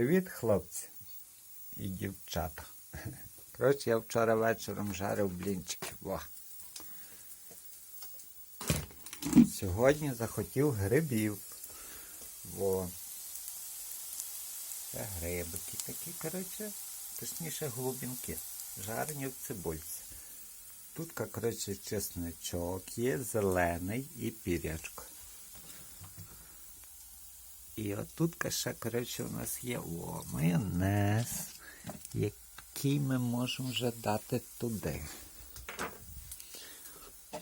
Привіт, хлопці і дівчата. Коротше, я вчора вечором жарив блінчики. Во. Сьогодні захотів грибів. Во. Це грибики такі, коротше, точніше глубинки. Жарені в цибульці. Тут, коротше, чесничок є, зелений і пірячко. І отут ще, коротше, у нас є о, майонез, який ми можемо вже дати туди.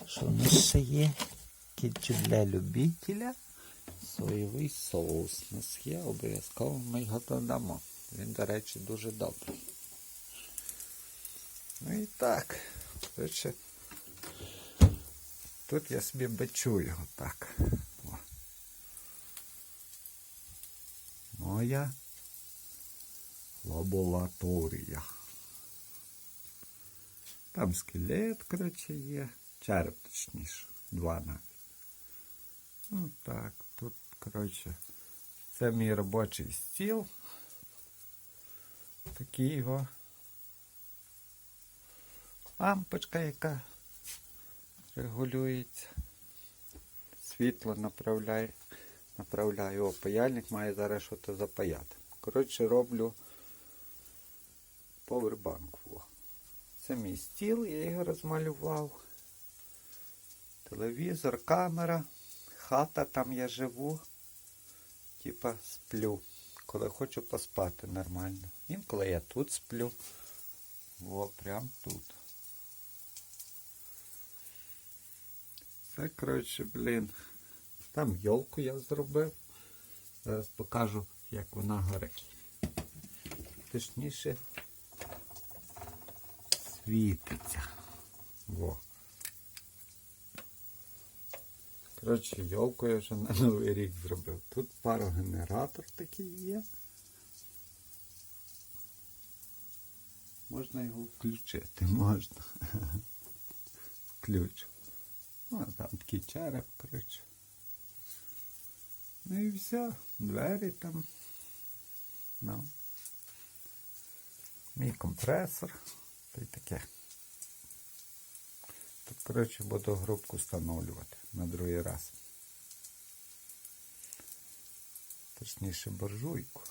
Що у нас ще є? Кетчуп для любителя. Соєвий соус у нас є, обов'язково ми його додамо. Він, до речі, дуже добрий. Ну і так. Коротше, тут я собі бачу його так. О. Моя лабораторія. Там скелет, коротше, є. Череп, точніше. Два навіть. Ну так, тут, коротше, це мій робочий стіл. Такий його. Лампочка, яка регулюється. Світло направляє. Направляю. О, паяльник має зараз щось запаяти. Коротше, роблю повербанк. Це мій стіл, я його розмалював. Телевізор, камера, хата, там я живу. Типа сплю. Коли хочу поспати нормально. Інколи я тут сплю. О, прям тут. Це, коротше, блін. Там йолку я зробив. Зараз покажу, як вона горить. Точніше світиться. Во. Коротше, йолку я вже на Новий рік зробив. Тут парогенератор такий є. Можна його включити, можна. Включу. Ну, а там такий череп, коротше. Ну і все, двері там. Ну. Мій компресор. Та й таке. Тут, коротше, буду грубку встановлювати на другий раз. Точніше боржуйку.